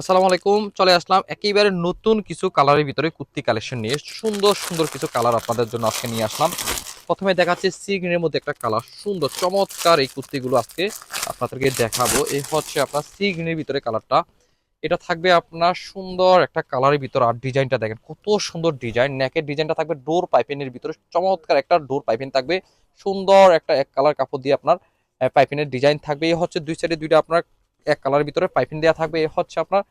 আসসালামু আলাইকুম, চলে আসলাম একেবারে নতুন কিছু কালারের ভিতরে কুর্তি কালেকশন নিয়ে। সুন্দর সুন্দর কিছু কালার আপনাদের জন্য আজকে নিয়ে আসলাম। প্রথমে দেখাচ্ছি সি গ্রিনের মধ্যে একটা কালার, সুন্দর, চমৎকার এই কুর্তিগুলো আজকে আপনাদেরকে দেখাবো। এই হচ্ছে আপনার সি গ্রিনের ভিতরে কালারটা। এটা থাকবে আপনার সুন্দর একটা কালারের ভিতরে, আর ডিজাইনটা দেখেন, কত সুন্দর ডিজাইন। নেকের ডিজাইনটা থাকবে ডোর পাইপিনের ভিতরে, চমৎকার একটা ডোর পাইপিন থাকবে। সুন্দর একটা এক কালার কাপড় দিয়ে আপনার পাইপিনের ডিজাইন থাকবে। এই হচ্ছে দুই সাইডে দুইটা আপনার এক কালারের ভিতরে পাইপিং দেওয়া থাকবে। এ হচ্ছে আপনার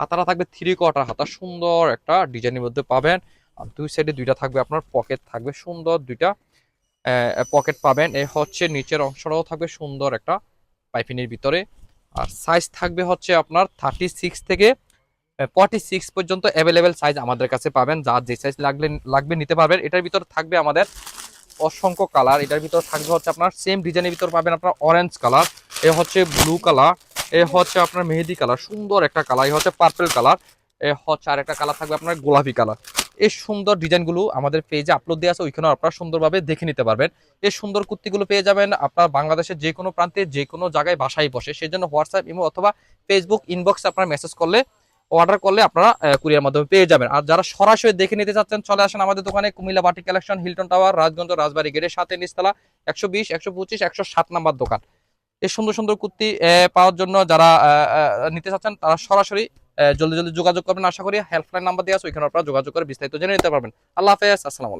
হাতাটা থাকবে থ্রি কোয়ার্টার হাতা। সুন্দর একটা ডিজাইনের মধ্যে পাবেন। আর দুই সাইডে দুইটা থাকবে আপনার পকেট থাকবে। সুন্দর দুইটা পকেট পাবেন। এ হচ্ছে নিচের অংশটাও থাকবে সুন্দর একটা পাইপিনের ভিতরে। আর সাইজ থাকবে হচ্ছে আপনার থার্টি সিক্স থেকে ফর্টি সিক্স পর্যন্ত অ্যাভেলেবেল সাইজ আমাদের কাছে পাবেন। যার যে সাইজ লাগলে, লাগবে নিতে পারবেন। এটার ভিতর থাকবে আমাদের অসংখ্য কালার এটার ভিতর থাকবে হচ্ছে আপনার সেম ডিজাইনের ভিতর পাবেন আপনার অরেঞ্জ কালার এ হচ্ছে ব্লু কালার এ হচ্ছে আপনার মেহেদি কালার, সুন্দর একটা কালার। এ হচ্ছে পার্পেল কালার, এ হচ্ছে আর একটা কালার থাকবে আপনার গোলাপি কালার। এই সুন্দর ডিজাইনগুলো আমাদের পেজে আপলোড দেওয়া আছে ওইখানে আপনারা সুন্দরভাবে দেখে নিতে পারবেন। এই সুন্দর কুর্তিগুলো পেয়ে যাবেন আপনার বাংলাদেশের যে কোনো প্রান্তে, যে কোনো জায়গায় বাসায় বসে। সেই জন্য হোয়াটসঅ্যাপ, ইমো অথবা ফেসবুক ইনবক্সে আপনারা মেসেজ করলে অর্ডার করলে আপনারা কুরিয়ার মাধ্যমে পেয়ে যাবেন। আর যারা সরাসরি দেখে নিতে চাচ্ছেন, চলে আসেন আমাদের দোকানে, কুমিল্লা বাটি collection Hilton tower Rajganj Rajbari গেটের সাথে নিচতলা, একশো বিশ, একশো পঁচিশ, একশো সাত নাম্বার দোকান। এই সুন্দর সুন্দর কুর্তি পাওয়ার জন্য যারা নিতে চাচ্ছেন, তারা সরাসরি জলদি জলদি যোগাযোগ করবেন। আশা করি হেল্পলাইন নাম্বার দিয়ে আছে, ওইখানে আপনারা যোগাযোগ করে বিস্তারিত জেনে নিতে পারবেন। আল্লাহ হাফেজ, আসসালাম